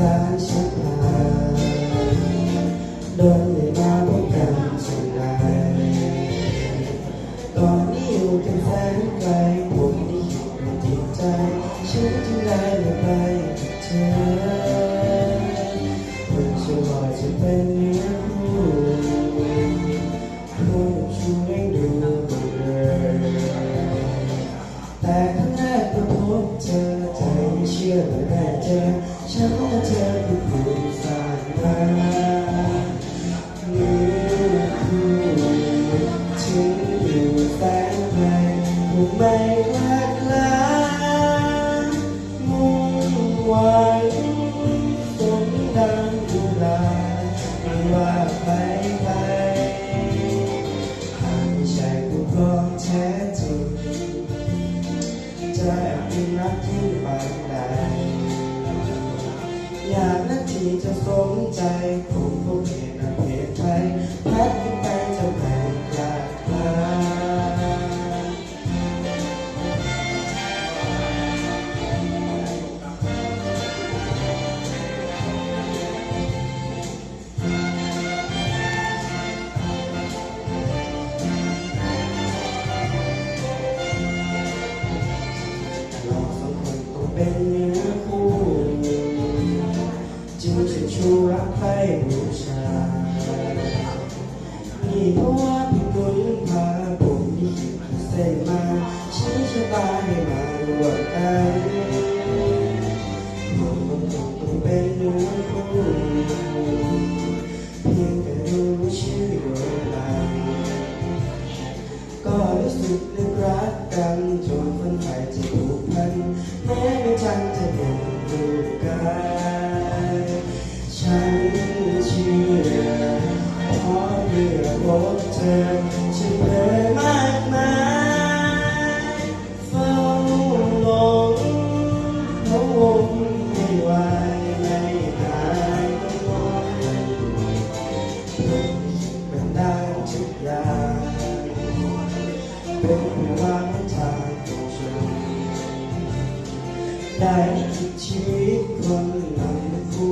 รักฉันาโนเลมันใช่หอนนี้อยู่กันแสนไกลผมได้ยินมันติใจฉันจึได้ไม่ไปกับเธอคนชั่วจะเป็นเนื้อคู่คู่ชูห้ดเลยแต่ครั้งแรกที่พบเจอ เชื่อเมื่อแรกเจอฉันและเธอคือผู้สร้างมาเนื้คู่ถึงอยู่แสนไกลผู้ไม่รักลามุ่งหวังสมดังดุลาไม่ว่า ที่จะสนใจคงพบเห็นอาเพศไทยพัดขึ้นไปจะไม่กลาดคลาเราสองคนต้องเป็น กใครบูชานี่เพราะว่าพี่บุญพาผมที่ขีดเส้นมาชี้ชะตาให้มาร่วมกันผมคงต้องเป็นเนื้อคู่เพียงแต่ดูชื่อเวลาก็รู้สึกลึกรักกันจนฝันใฝ่จะผูกพันแม้ไม่ทันจะได้ดูกัน เมื่อพบเธอฉันเพ้อมากมายเฝ้าหลงพะวงไม่ไหวไม่หายกังวลผมเป็นได้ทุกอย่างเป็นวางทางของฉันได้ที่ชีวิตคนนำคู่